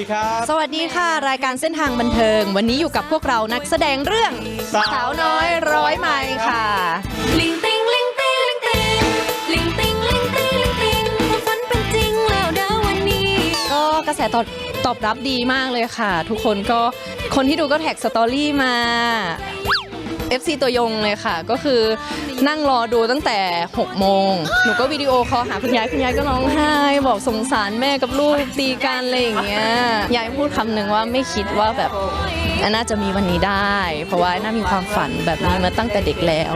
ดีครับ สวัสดีค่ะ รายการเส้นทางบันเทิง วันนี้อยู่กับพวกเรานักแสดงเรื่องสาวสาวน้อยร้อยไม้ค่ะ ลิงติงลิงติงลิงติงลิงติงลิงติงลิงติงความฝันเป็นจริงแล้วนะวันนี้ ก็กระแสตอบตอบรับดีมากเลยค่ะ ทุกคนก็คนที่ดูก็แท็กสตอรี่มา FC ตัวยงเลยค่ะ ก็คือนั่งรอดูตั้งแต่ 6 โมง หนูก็วิดีโอคอลหาคุณยายคุณยายก็ร้องไห้ บอกสงสารแม่กับลูกตีกันอะไรอย่างเงี้ยยายพูดคำหนึ่งว่าไม่คิดว่าแบบอันน่าจะมีวันนี้ได้ เพราะว่าน่ามีความฝันแบบนี้มาตั้งแต่เด็กแล้ว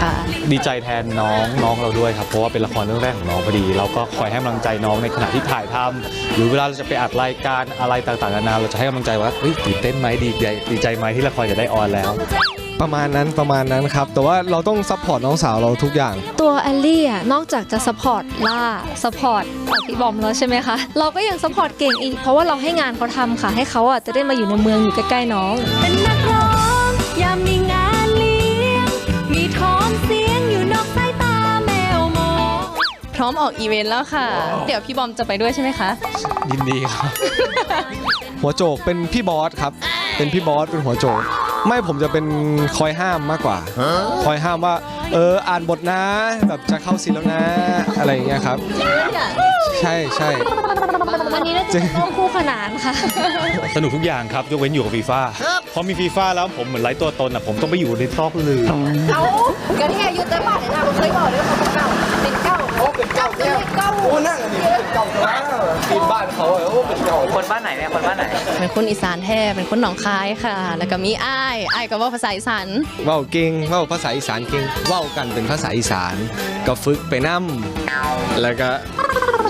ค่ะ ดีใจแทนน้องน้องเราด้วยครับเพราะว่าเป็นละครเรื่องแรกของน้องพอดี เราก็คอยให้กำลังใจน้องในขณะที่ถ่ายทำหรือเวลาเราจะไปอัดรายการอะไรต่างๆนานาเราจะให้กำลังใจว่าเฮ้ยตื่นเต้นไหมดีใจดีใจไหมที่ละครจะได้ออนแล้ว ประมาณนั้นประมาณนั้นครับ แต่ว่าเราต้องซัพพอร์ตน้องสาวเราทุกอย่าง ตัวแอลลี่อะนอกจากจะสปอร์ตล่าสปอร์ตพี่บอมแล้วใช่ไหมคะ เราก็ยังสปอร์ตเก่งอีก เพราะว่าเราให้งานเขาทำค่ะ ให้เขาอะจะได้มาอยู่ในเมืองอยู่ใกล้ๆน้อง เป็นนักร้องยามมีงานเลี้ยง มีท้องเสียงอยู่นอกสายตาแมวมอง พร้อมออกอีเวนต์แล้วค่ะ เดี๋ยวพี่บอมจะไปด้วยใช่ไหมคะ ยินดีครับ หัวโจกเป็นพี่บอสครับ เป็นพี่บอสเป็นหัวโจก ไม่ผมจะเป็นคอยห้ามมากกว่า คอยห้ามว่า เอออ่านบทนะ แบบจะเข้าซีนแล้วนะ อะไรอย่างเงี้ยครับ ใช่ใช่ วันนี้น่าจะเป็นต้องคู่ขนานค่ะ สนุกทุกอย่างครับ ยกเว้นอยู่กับฟีฟ่าพอมีฟีฟ่าแล้วผมเหมือนไร้ตัวตนอะผมต้องไปอยู่ในซอกหลือเอากระเทียยุทธบาทเลยนะผมเคยบอกด้วยเขาเป็นเก่าเป็นเก่าโอ้เป็นเก่าเป็นเก่าโอ้นั่งอันนี้เก่า ปีนบ้านเขาโอ้เป็นเก่าคนบ้านไหนเนี่ยคนบ้านไหน เป็นคนอีสานแท้เป็นคนหนองคายค่ะ แล้วก็มีอ้ายอ้ายก็เว่าภาษาอีสานเว้าเก่งเว้าภาษาอีสานเก่งเว้ากันเป็นภาษาอีสาน ก็ฝึกไปนั่แล้วก็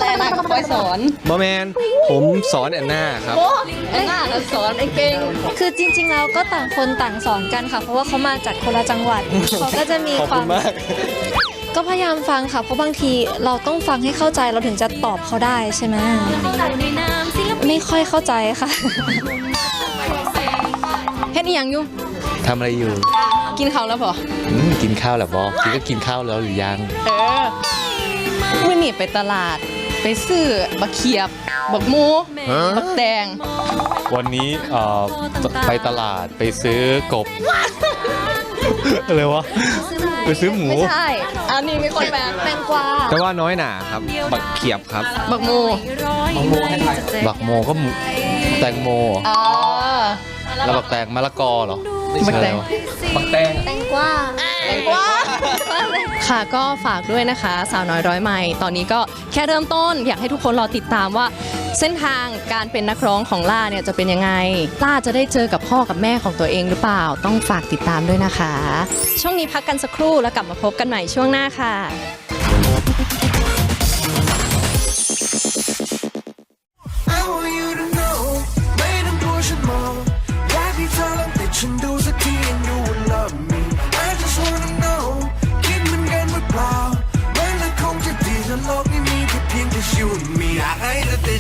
และน่าก็คอยสอนบอแมนผมสอนแอนนาครับโอ้ไอ้น่าเราสอนไอ้เก่งคือจริงๆแล้วก็ต่างคนต่างสอนกันค่ะ เพราะว่าเขามาจากคนละจังหวัด เขาก็จะมีขอบคคุวาณมมาก ก็พยายามฟังค่ะ เพราะบางทีเราต้องฟังให้เข้าใจเราถึงจะตอบเขาได้ใช่ไหมในนามศิลปินไม่ค่อยเข้าใจค่ะเฮ็ดอีหยังอยู่ทำอะไรอยู่ กินข้าวแล้วพออืมกินข้าวแล้วบอคิดก็กินข้าวแล้วหรือยัง เออมื่อนี่ไปตลาดไปซื้อบักเขียบ บักหมูบักแตงวันนี้เอ่อไปตลาดไปซื้อกบ อะไรวะไปซื้อหมู ไม่ใช่ อันนี้มีคนแปลแตงกวาแต่ว่าน้อยหนาครับ บักเขียบครับ บักหมูบักโมก็หมูแตงโม อ๋อ แล้วบักแตงมะละกอเหรอบักแตงบักแตงแตงกวาแตงกวาค่ะก็ฝากด้วยนะคะ สาวน้อยร้อยไม้ตอนนี้ก็แค่เริ่มต้น อยากให้ทุกคนรอติดตามว่า เส้นทางการเป็นนักร้องของล่าเนี่ยจะเป็นยังไงล่าจะได้เจอกับพ่อกับแม่ของตัวเองหรือเปล่า ต้องฝากติดตามด้วยนะคะ ช่วงนี้พักกันสักครู่แล้วกลับมาพบกันใหม่ช่วงหน้าค่ะ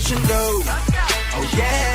ฉันดู oh yeah